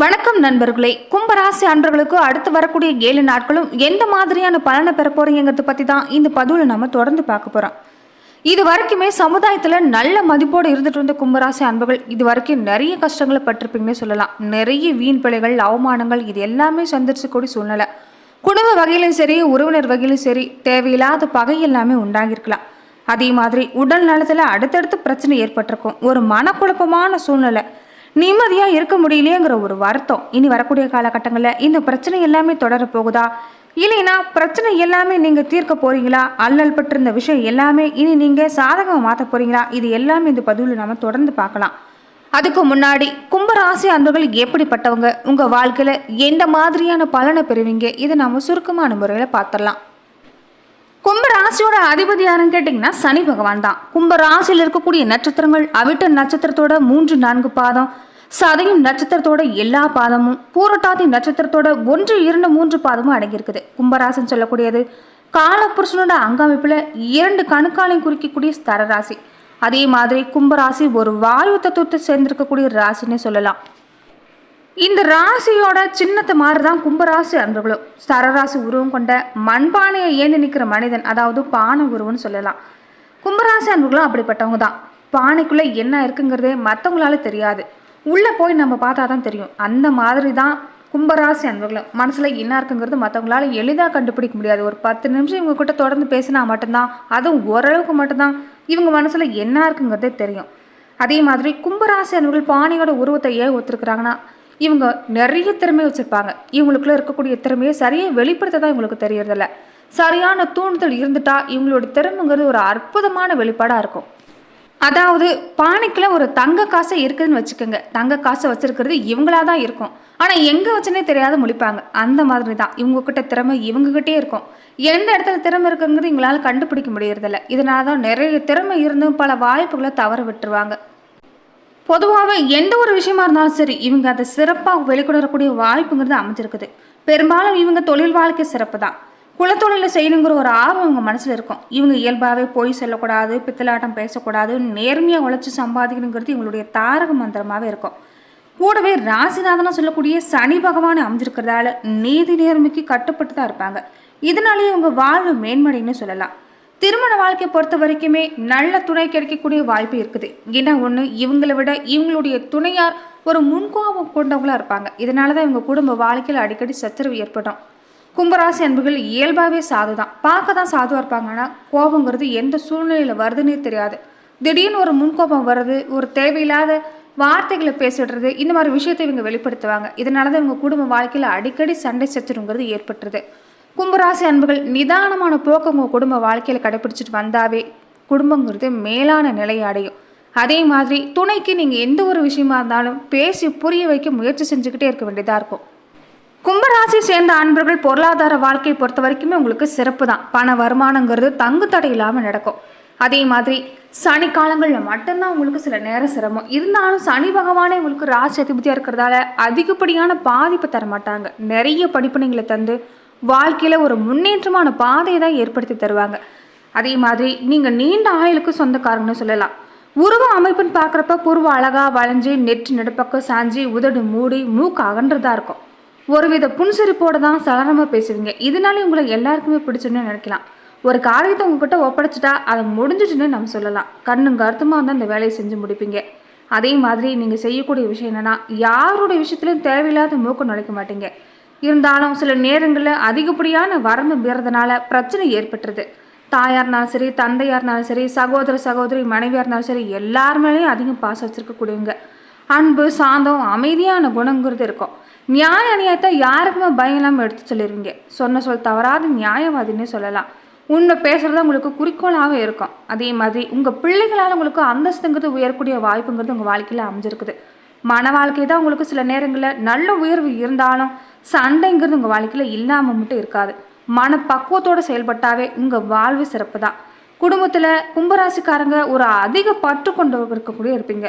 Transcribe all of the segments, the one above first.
வணக்கம் நண்பர்களே. கும்பராசி அன்பர்களுக்கு அடுத்து வரக்கூடிய ஏழு நாட்களும் எந்த மாதிரியான பலனை பெற போறீங்கிறது பத்தி தான் இந்த பதிவில் நம்ம தொடர்ந்து பார்க்க போறோம். இது வரைக்குமே சமுதாயத்தில் நல்ல மதிப்போடு இருந்துட்டு இருந்த கும்பராசி அன்பர்கள் இது வரைக்கும் நிறைய கஷ்டங்களை பட்டிருப்பீங்கன்னு சொல்லலாம். நிறைய வீண் பிழைகள் அவமானங்கள் இது எல்லாமே சந்திரிச்சக்கூடிய சூழ்நிலை. குடும்ப வகையிலும் சரி உறவினர் வகையிலும் சரி தேவையில்லாத பகை எல்லாமே உண்டாகியிருக்கலாம். அதே மாதிரி உடல் நலத்தில் அடுத்தடுத்து பிரச்சனை ஏற்பட்டிருக்கும். ஒரு மனக்குழப்பமான சூழ்நிலை. நிம்மதியாக இருக்க முடியலையேங்கிற ஒரு வருத்தம். இனி வரக்கூடிய காலகட்டங்களில் இந்த பிரச்சனை எல்லாமே தொடரப்போகுதா இல்லைன்னா பிரச்சனை எல்லாமே நீங்கள் தீர்க்க போகிறீங்களா அல்லல் பட்டிருந்த விஷயம் எல்லாமே இனி நீங்கள் சாதகமாக மாற்ற போகிறீங்களா இது எல்லாமே இந்த பதிவில் நம்ம தொடர்ந்து பார்க்கலாம். அதுக்கு முன்னாடி கும்பராசி அன்பர்கள் எப்படிப்பட்டவங்க? உங்கள் வாழ்க்கையில் எந்த மாதிரியான பலனை பெறுவீங்க? இதை நம்ம சுருக்கமான முறையில் பார்த்துடலாம். கும்பராசியோட அதிபதி யாருன்னு கேட்டிங்கன்னா சனி பகவான் தான். கும்பராசியில் இருக்கக்கூடிய நட்சத்திரங்கள் அவிட்ட நட்சத்திரத்தோட மூன்று நான்கு பாதம். சதயம் நட்சத்திரத்தோட எல்லா பாதமும் பூரட்டாதி நட்சத்திரத்தோட ஒன்று இரண்டு மூன்று பாதமும் அடங்கியிருக்குது. கும்பராசின்னு சொல்லக்கூடியது காலப்புருஷனோட அங்கமைப்பில் இரண்டு கணுக்காலையும் குறிக்கக்கூடிய ஸ்தர ராசி அதே மாதிரி கும்பராசி ஒரு வாயு தத்துவத்தை சேர்ந்திருக்கக்கூடிய ராசின்னு சொல்லலாம். இந்த ராசியோட சின்னத்தை மாதிரி தான் கும்பராசி அன்பர்களும். சரராசி உருவம் கொண்ட மண்பானையை ஏந்தி நிற்கிற மனிதன் அதாவது பானை உருவம்னு சொல்லலாம். கும்பராசி அன்பர்களும் அப்படிப்பட்டவங்க தான். பானைக்குள்ளே என்ன இருக்குங்கிறதே மற்றவங்களால தெரியாது. உள்ளே போய் நம்ம பார்த்தா தான் தெரியும். அந்த மாதிரி தான் கும்பராசி அன்பர்களும் மனசில் என்ன இருக்குங்கிறது மற்றவங்களால எளிதாக கண்டுபிடிக்க முடியாது. ஒரு பத்து நிமிஷம் இவங்க கிட்ட தொடர்ந்து பேசினா மட்டும்தான் அதுவும் ஓரளவுக்கு மட்டும்தான் இவங்க மனசில் என்ன இருக்குங்கிறதே தெரியும். அதே மாதிரி கும்பராசி அன்பர்கள் பாணியோட உருவத்தை ஏன் ஒத்துருக்குறாங்கன்னா இவங்க நிறைய திறமை வச்சுருப்பாங்க. இவங்களுக்குள்ள இருக்கக்கூடிய திறமையை சரியாக வெளிப்படுத்த தான் இவங்களுக்கு தெரியறதில்ல. சரியான தூண்டுதல் இருந்துட்டா இவங்களோட திறமைங்கிறது ஒரு அற்புதமான வெளிப்பாடாக இருக்கும். அதாவது பானைக்குள்ள ஒரு தங்க காசை இருக்குதுன்னு வச்சுக்கோங்க. தங்க காசை வச்சிருக்கிறது இவங்களா தான் இருக்கும். ஆனால் எங்கே வச்சுனே தெரியாத முழிப்பாங்க. அந்த மாதிரி தான் இவங்கக்கிட்ட திறமை இவங்ககிட்டே இருக்கும். எந்த இடத்துல திறமை இருக்குங்கிறது இவங்களால கண்டுபிடிக்க முடியறதில்ல. இதனால தான் நிறைய திறமை இருந்தும் பல வாய்ப்புகளை தவற விட்டுருவாங்க. பொதுவாகவே எந்த ஒரு விஷயமா இருந்தாலும் சரி இவங்க அதை சிறப்பாக வெளிக்கொணரக்கூடிய வாய்ப்புங்கிறது அமைஞ்சிருக்குது. பெரும்பாலும் இவங்க தொழில் வாழ்க்கை சிறப்பு தான் குலத்தொழிலை செய்யணுங்கிற ஒரு ஆர்வம் இவங்க மனசில் இருக்கும். இவங்க இயல்பாகவே போய் சொல்லக்கூடாது பித்தலாட்டம் பேசக்கூடாது நேர்மையாக உழைச்சி சம்பாதிக்கணுங்கிறது இவங்களுடைய தாரக மந்திரமாகவே இருக்கும். கூடவே ராசிநாதனா சொல்லக்கூடிய சனி பகவான் அமைஞ்சிருக்கிறதால நீதி நேர்மைக்கு கட்டுப்பட்டு தான் இருப்பாங்க. இதனாலேயே இவங்க வாழ்வு மேன்மடைன்னு சொல்லலாம். திருமண வாழ்க்கையை பொறுத்த வரைக்குமே நல்ல துணை கிடைக்கக்கூடிய வாய்ப்பு இருக்குது. ஏன்னா ஒன்று இவங்களை விட இவங்களுடைய துணையார் ஒரு முன்கோபம் கொண்டவங்களாக இருப்பாங்க. இதனால தான் இவங்க குடும்ப வாழ்க்கையில் அடிக்கடி சச்சரவு ஏற்படும். கும்பராசி அன்புகள் இயல்பாகவே சாது தான் பார்க்க தான் சாதுவாக இருப்பாங்க. ஆனால் கோபங்கிறது எந்த சூழ்நிலையில் வருதுன்னே தெரியாது. திடீர்னு ஒரு முன்கோபம் வருது ஒரு தேவையில்லாத வார்த்தைகளை பேசிடுறது இந்த மாதிரி விஷயத்தை இவங்க வெளிப்படுத்துவாங்க. இதனால தான் இவங்க குடும்ப வாழ்க்கையில் அடிக்கடி சண்டை சச்சரவுங்கிறது ஏற்பட்டுருது. கும்பராசி அன்புகள் நிதானமான போக்கு உங்கள் குடும்ப வாழ்க்கையில் கடைபிடிச்சிட்டு வந்தாவே குடும்பங்கிறது மேலான நிலையை அடையும். அதே மாதிரி துணைக்கு நீங்கள் எந்த ஒரு விஷயமா இருந்தாலும் பேசி புரிய வைக்க முயற்சி செஞ்சுக்கிட்டே இருக்க வேண்டியதாக இருக்கும். கும்பராசி சேர்ந்த அன்பர்கள் பொருளாதார வாழ்க்கையை பொறுத்த வரைக்குமே உங்களுக்கு சிறப்பு தான் பண வருமானங்கிறது தங்கு தடை இல்லாமல் நடக்கும். அதே மாதிரி சனி காலங்களில் மட்டும்தான் உங்களுக்கு சில நேரம் சிரமம். இருந்தாலும் சனி பகவானே உங்களுக்கு ராசி அதிபதியாக இருக்கிறதால அதிகப்படியான பாதிப்பு தர மாட்டாங்க. நிறைய படிப்பினைகளை தந்து வாழ்க்கையில் ஒரு முன்னேற்றமான பாதையை தான் ஏற்படுத்தி தருவாங்க. அதே மாதிரி நீங்கள் நீண்ட ஆயுளுக்கு சொந்தக்காரங்கன்னு சொல்லலாம். உருவ அமைப்புன்னு பார்க்குறப்ப புருவ அழகாக வளைஞ்சு நெற்று நடுப்பக்கம் சாஞ்சி உதடு மூடி மூக்கு அகன்றதாக இருக்கும். ஒருவித புன்சிரிப்போடு தான் சலனமாக பேசுவீங்க. இதனாலே உங்களை எல்லாருக்குமே பிடிச்சுன்னு நினைக்கலாம். ஒரு காரியத்தை உங்ககிட்ட ஒப்படைச்சிட்டா அதை முடிஞ்சிட்டுன்னு நம்ம சொல்லலாம். கண்ணும் கருத்துமாக வந்து இந்த வேலையை செஞ்சு முடிப்பீங்க. அதே மாதிரி நீங்கள் செய்யக்கூடிய விஷயம் என்னென்னா யாருடைய விஷயத்துலையும் தேவையில்லாத மூக்கம் நுழைக்க மாட்டீங்க. இருந்தாலும் சில நேரங்களில் அதிகப்படியான வரம்பு மீறதுனால பிரச்சனை ஏற்பட்டுருது. தாயார் இருந்தாலும் சரி தந்தையாக இருந்தாலும் சரி சகோதர சகோதரி மனைவியாக இருந்தாலும் சரி எல்லார் மேலேயும் அதிகம் பாசம் வச்சுருக்கக்கூடியவங்க. அன்பு சாந்தம் அமைதியான குணங்கிறது இருக்கும். நியாய அநியாயத்தை யாருக்குமே பயம் இல்லாமல் எடுத்து சொல்லிடுவீங்க சொன்ன சொல் தவறாத நியாயவாதின்னே சொல்லலாம். உண்மை பேசுகிறது உங்களுக்கு குறிக்கோளாகவே இருக்கும். அதே மாதிரி உங்கள் பிள்ளைகளால் உங்களுக்கு அந்தஸ்துங்கிறது உயரக்கூடிய வாய்ப்புங்கிறது உங்கள் வாழ்க்கையில் அமைஞ்சிருக்குது. மன வாழ்க்கை தான் உங்களுக்கு சில நேரங்களில் நல்ல உயர்வு இருந்தாலும் சண்டைங்கிறது உங்கள் வாழ்க்கையில் இல்லாமல் மட்டும் இருக்காது. மன பக்குவத்தோடு செயல்பட்டாவே உங்கள் வாழ்வு சிறப்பு தான் குடும்பத்தில் கும்பராசிக்காரங்க ஒரு அதிக பற்று கொண்டு இருக்கக்கூடிய இருப்பீங்க.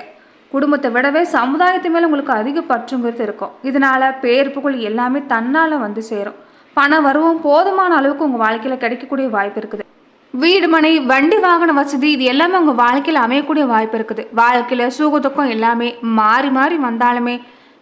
குடும்பத்தை விடவே சமுதாயத்து மேலே உங்களுக்கு அதிக பற்றுங்கிறது இருக்கும். இதனால் பேர் புகழ் எல்லாமே தன்னால் வந்து சேரும். பண வருவம் போதுமான அளவுக்கு உங்கள் வாழ்க்கையில் கிடைக்கக்கூடிய வாய்ப்பு இருக்குது. வீடு மனை வண்டி வாகன வசதி இது எல்லாமே உங்கள் வாழ்க்கையில் அமையக்கூடிய வாய்ப்பு இருக்குது. வாழ்க்கையில் சுக துக்கம் எல்லாமே மாறி மாறி வந்தாலுமே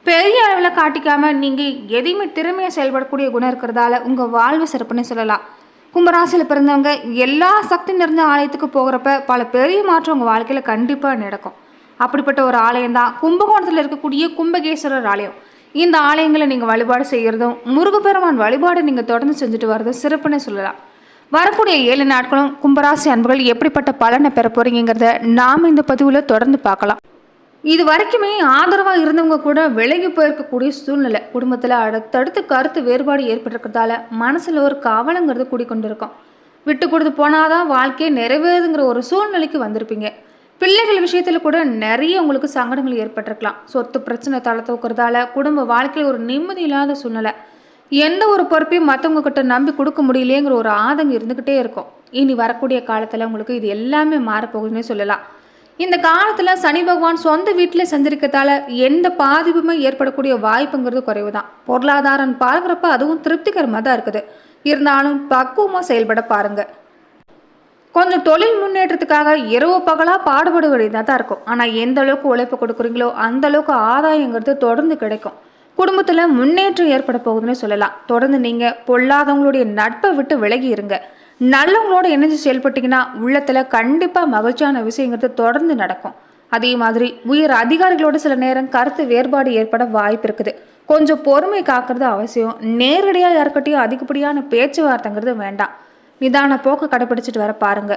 பெரிய அளவில் காட்டிக்காமல் நீங்கள் எதையுமே திறமையாக செயல்படக்கூடிய குணம் இருக்கிறதால உங்கள் வாழ்வு சிறப்புன்னு சொல்லலாம். கும்பராசியில் பிறந்தவங்க எல்லா சக்தி நிறைந்த ஆலயத்துக்கு போகிறப்ப பல பெரிய மாற்றம் உங்கள் வாழ்க்கையில் கண்டிப்பாக நடக்கும். அப்படிப்பட்ட ஒரு ஆலயம் தான். கும்பகோணத்தில் இருக்கக்கூடிய கும்பகேஸ்வரர் ஆலயம். இந்த ஆலயங்களை நீங்கள் வழிபாடு செய்கிறதும் முருகப்பெருமான் வழிபாடு நீங்கள் தொடர்ந்து செஞ்சுட்டு வர்றதும் சிறப்புன்னு சொல்லலாம். வரக்கூடிய ஏழு நாட்களும் கும்பராசி அன்புகள் எப்படிப்பட்ட பலனை பெற போறீங்கிறத நாம் இந்த பதிவில் தொடர்ந்து பார்க்கலாம். இது வரைக்குமே ஆதரவாக இருந்தவங்க கூட விலகி போயிருக்கக்கூடிய சூழ்நிலை. குடும்பத்தில் அடுத்தடுத்து கருத்து வேறுபாடு ஏற்பட்டிருக்கிறதால மனசில் ஒரு கவலைங்கிறது கூடிக்கொண்டு இருக்கும் விட்டு கொடுத்து போனாதான் வாழ்க்கையை நிறைவேறுதுங்கிற ஒரு சூழ்நிலைக்கு வந்திருப்பீங்க. பிள்ளைகள் விஷயத்தில் கூட நிறைய உங்களுக்கு சங்கடங்கள் ஏற்பட்டிருக்கலாம். சொத்து பிரச்சனை தலை தூக்குறதால குடும்ப வாழ்க்கையில் ஒரு நிம்மதி இல்லாத சூழ்நிலை. எந்த ஒரு பொறுப்பையும் மற்றவங்க கிட்ட நம்பி கொடுக்க முடியலேங்கிற ஒரு ஆதங்கம் இருந்துக்கிட்டே இருக்கும். இனி வரக்கூடிய காலத்தில் உங்களுக்கு இது எல்லாமே மாறப்போகுதுன்னே சொல்லலாம். இந்த காலத்தில் சனி பகவான் சொந்த வீட்டில் செஞ்சிருக்கிறதால எந்த பாதிப்புமே ஏற்படக்கூடிய வாய்ப்புங்கிறது குறைவு தான் பொருளாதாரம் பார்க்குறப்ப அதுவும் திருப்திகரமாக தான் இருக்குது. இருந்தாலும் பக்குவமாக செயல்பட பாருங்கள் கொஞ்சம் தொழில் முன்னேற்றத்துக்காக இரவு பகலாக பாடுபட வேண்டியதாக தான் இருக்கும். ஆனால் எந்த அளவுக்கு உழைப்பு கொடுக்குறீங்களோ அந்த அளவுக்கு ஆதாயங்கிறது தொடர்ந்து கிடைக்கும். குடும்பத்தில் முன்னேற்றம் ஏற்பட போகுதுன்னு சொல்லலாம். தொடர்ந்து நீங்கள் பொல்லாதவங்களுடைய நட்பை விட்டு விலகி இருங்க. நல்லவங்களோட இணைஞ்சு செயல்பட்டீங்கன்னா உள்ளத்தில் கண்டிப்பாக மகிழ்ச்சியான விஷயங்கிறது தொடர்ந்து நடக்கும். அதே மாதிரி உயர் அதிகாரிகளோட சில நேரம் கருத்து வேறுபாடு ஏற்பட வாய்ப்பு இருக்குது. கொஞ்சம் பொறுமை காக்கிறது அவசியம். நேரடியாக யாருக்கிட்டையும் அதிகப்படியான பேச்சுவார்த்தைங்கிறது வேண்டாம். நிதான போக்கு கடைப்பிடிச்சிட்டு வர பாருங்க.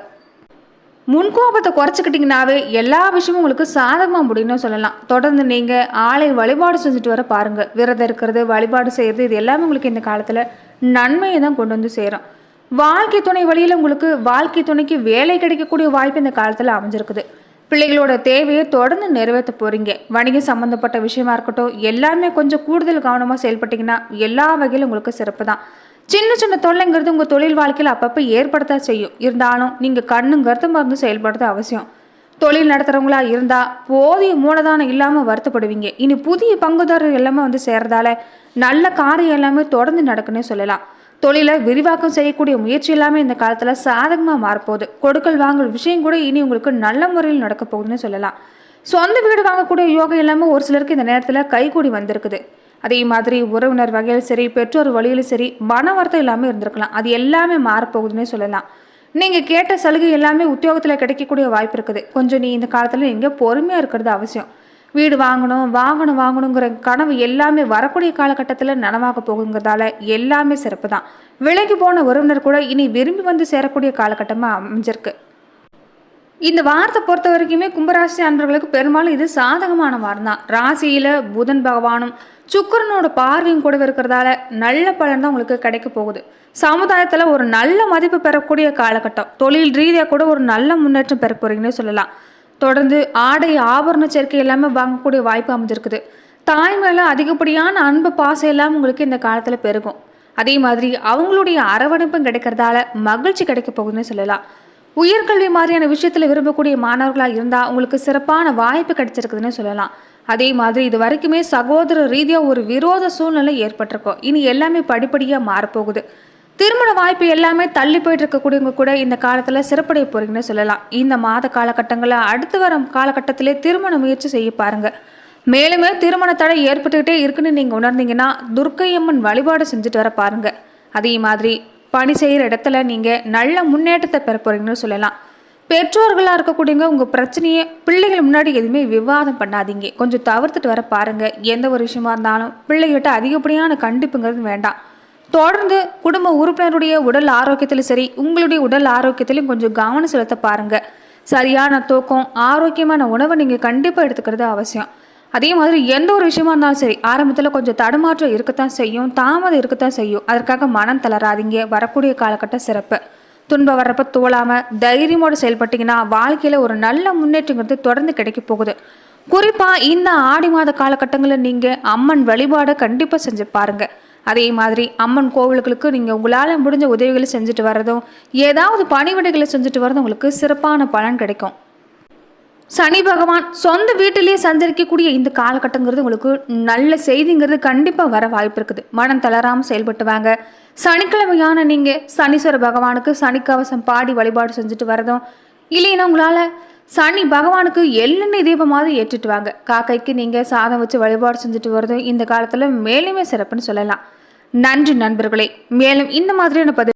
முன்கோபத்தை குறைச்சிக்கிட்டிங்கனாவே எல்லா விஷயமும் உங்களுக்கு சாதகமாக முடியும்னு சொல்லலாம். தொடர்ந்து நீங்கள் ஆலை வழிபாடு செஞ்சுட்டு வர பாருங்கள் விரதம் இருக்கிறது வழிபாடு செய்கிறது இது எல்லாமே உங்களுக்கு இந்த காலத்தில் நன்மையை தான் கொண்டு வந்து சேரும். வாழ்க்கை துணை வழியில் உங்களுக்கு வாழ்க்கை துணைக்கு வேலை கிடைக்கக்கூடிய வாய்ப்பு இந்த காலத்தில் அமைஞ்சிருக்குது. பிள்ளைகளோட தேவையை தொடர்ந்து நிறைவேற்ற போகிறீங்க வணிகம் சம்மந்தப்பட்ட விஷயமா இருக்கட்டும் எல்லாமே கொஞ்சம் கூடுதல் கவனமாக செயல்பட்டிங்கன்னா எல்லா வகையிலும் உங்களுக்கு சிறப்பு தான். சின்ன சின்ன தொல்லைங்கிறது உங்கள் தொழில் வாழ்க்கையில் அப்பப்போ ஏற்படுத்த செய்யும். இருந்தாலும் நீங்கள் கண்ணும் மருந்து செயல்படுறது அவசியம். தொழில் நடத்துகிறவங்களா இருந்தால் போதிய மூலதானம் இல்லாமல் வருத்தப்படுவீங்க. இனி புதிய பங்குதாரர் எல்லாமே வந்து சேர்றதால நல்ல காரியம் எல்லாமே தொடர்ந்து நடக்குன்னே சொல்லலாம். தொழிலை விரிவாக்கம் செய்யக்கூடிய முயற்சி எல்லாமே இந்த காலத்தில் சாதகமாக மாறப்போகுது. கொடுக்கல் வாங்கல் விஷயம் கூட இனி உங்களுக்கு நல்ல முறையில் நடக்க போகுதுன்னு சொல்லலாம். சொந்த வீடு வாங்கக்கூடிய யோகம் எல்லாமே ஒரு சிலருக்கு இந்த நேரத்தில் கைகூடி வந்திருக்குது. அதே மாதிரி உறவினர் வகையில் சரி பெற்றோர் வழியிலும் சரி மன வருத்தம் இல்லாமல் இருந்திருக்கலாம். அது எல்லாமே மாறப்போகுதுன்னே சொல்லலாம். நீங்கள் கேட்ட சலுகை எல்லாமே உத்தியோகத்தில் கிடைக்கக்கூடிய வாய்ப்பு இருக்குது. கொஞ்சம் நீ இந்த காலத்தில் நீங்கள் பொறுமையாக இருக்கிறது அவசியம். வீடு வாங்கணும் வாங்கணும் வாங்கணுங்கிற கனவு எல்லாமே வரக்கூடிய காலகட்டத்தில் நனவாக போகுங்கிறதால எல்லாமே சிறப்பு தான் விலகி போன உறவினர் கூட இனி விரும்பி வந்து சேரக்கூடிய காலகட்டமாக அமைஞ்சிருக்கு. இந்த வாரத்தை பொறுத்த வரைக்குமே கும்பராசி அன்பர்களுக்கு பெரும்பாலும் இது சாதகமான வாரம் தான் ராசியில் புதன் பகவானும் சுக்கரனோட பார்வையும் கூட இருக்கிறதால நல்ல பலன் தான் உங்களுக்கு கிடைக்க போகுது. சமுதாயத்தில் ஒரு நல்ல மதிப்பு பெறக்கூடிய காலகட்டம். தொழில் ரீதியாக கூட ஒரு நல்ல முன்னேற்றம் பெற போகிறீங்கன்னு சொல்லலாம். தொடர்ந்து ஆடை ஆபரண சேர்க்கை எல்லாமே வாங்கக்கூடிய வாய்ப்பு அமைஞ்சிருக்குது. தாய் மேலே அதிகப்படியான அன்பு பாசம் எல்லாம் உங்களுக்கு இந்த காலத்தில் பெருகும். அதே மாதிரி அவங்களுடைய அரவணைப்பும் கிடைக்கிறதால மகிழ்ச்சி கிடைக்க போகுதுன்னு சொல்லலாம். உயர்கல்வி மாதிரியான விஷயத்தில் விரும்பக்கூடிய மாணவர்களாக இருந்தால் உங்களுக்கு சிறப்பான வாய்ப்பு கிடைச்சிருக்குதுன்னு சொல்லலாம். அதே மாதிரி இது வரைக்குமே சகோதர ரீதியாக ஒரு விரோத சூழ்நிலை ஏற்பட்டிருக்கும். இனி எல்லாமே படிப்படியாக மாறப்போகுது. திருமண வாய்ப்பு எல்லாமே தள்ளி போயிட்டு இருக்கக்கூடியவங்க கூட இந்த காலத்தில் சிறப்படைய போறீங்கன்னு சொல்லலாம். இந்த மாத காலகட்டங்களில் அடுத்து வரும் காலகட்டத்திலே திருமண முயற்சி செய்ய பாருங்க. மேலுமே திருமண தடை ஏற்பட்டுக்கிட்டே இருக்குன்னு நீங்கள் உணர்ந்தீங்கன்னா துர்க்கையம்மன் வழிபாடு செஞ்சுட்டு வர பாருங்க. அதே மாதிரி பணி செய்கிற இடத்துல நீங்கள் நல்ல முன்னேற்றத்தை பெற போகிறீங்கன்னு சொல்லலாம். பெற்றோர்களாக இருக்கக்கூடியவங்க உங்கள் பிரச்சனையை பிள்ளைகள் முன்னாடி எதுவுமே விவாதம் பண்ணாதீங்க. கொஞ்சம் தவிர்த்துட்டு வர பாருங்கள் எந்த ஒரு விஷயமா இருந்தாலும் பிள்ளைகிட்ட அதிகப்படியான கண்டிப்புங்கிறது வேண்டாம். தொடர்ந்து குடும்ப உறுப்பினருடைய உடல் ஆரோக்கியத்திலும் சரி உங்களுடைய உடல் ஆரோக்கியத்திலையும் கொஞ்சம் கவனம் செலுத்த பாருங்க. சரியான தூக்கம் ஆரோக்கியமான உணவை நீங்கள் கண்டிப்பாக எடுத்துக்கிறது அவசியம். அதே மாதிரி எந்த ஒரு விஷயமா இருந்தாலும் சரி ஆரம்பத்தில் கொஞ்சம் தடுமாற்றம் இருக்கத்தான் செய்யும் தாமதம் இருக்கத்தான் செய்யும். அதற்காக மனம் தளராதீங்க. வரக்கூடிய காலகட்ட சிறப்பு. துன்பம் வர்றப்ப தோழாமல் தைரியமோடு செயல்பட்டிங்கன்னா வாழ்க்கையில் ஒரு நல்ல முன்னேற்றங்கிறது தொடர்ந்து கிடைக்க போகுது. குறிப்பாக இந்த ஆடி மாத காலகட்டங்களில் நீங்கள் அம்மன் வழிபாடை கண்டிப்பாக செஞ்சு பாருங்கள் அதே மாதிரி அம்மன் கோவில்களுக்கு நீங்கள் உங்களால் முடிஞ்ச உதவிகளை செஞ்சுட்டு வர்றதும் ஏதாவது பணிவிடைகளை செஞ்சுட்டு வர்றதும் உங்களுக்கு சிறப்பான பலன் கிடைக்கும். சனி பகவான் சொந்த வீட்டிலேயே சந்திரிக்கக்கூடிய இந்த காலகட்டங்கிறது உங்களுக்கு நல்ல செய்திங்கிறது கண்டிப்பாக வர வாய்ப்பு இருக்குது. மனம் தளராமல் செயல்பட்டு வாங்க. சனிக்கிழமையான நீங்கள் சனீஸ்வர பகவானுக்கு சனிக்கவசம் பாடி வழிபாடு செஞ்சுட்டு வரதும் இல்லைன்னா உங்களால் சனி பகவானுக்கு எள்ளெண்ணெய் தீபமாவது ஏற்றிட்டு வாங்க. காக்கைக்கு நீங்கள் சாதம் வச்சு வழிபாடு செஞ்சுட்டு வரதும் இந்த காலத்தில் மேலுமே சிறப்புன்னு சொல்லலாம். நன்றி நண்பர்களே. மேலும் இந்த மாதிரியான பதிவு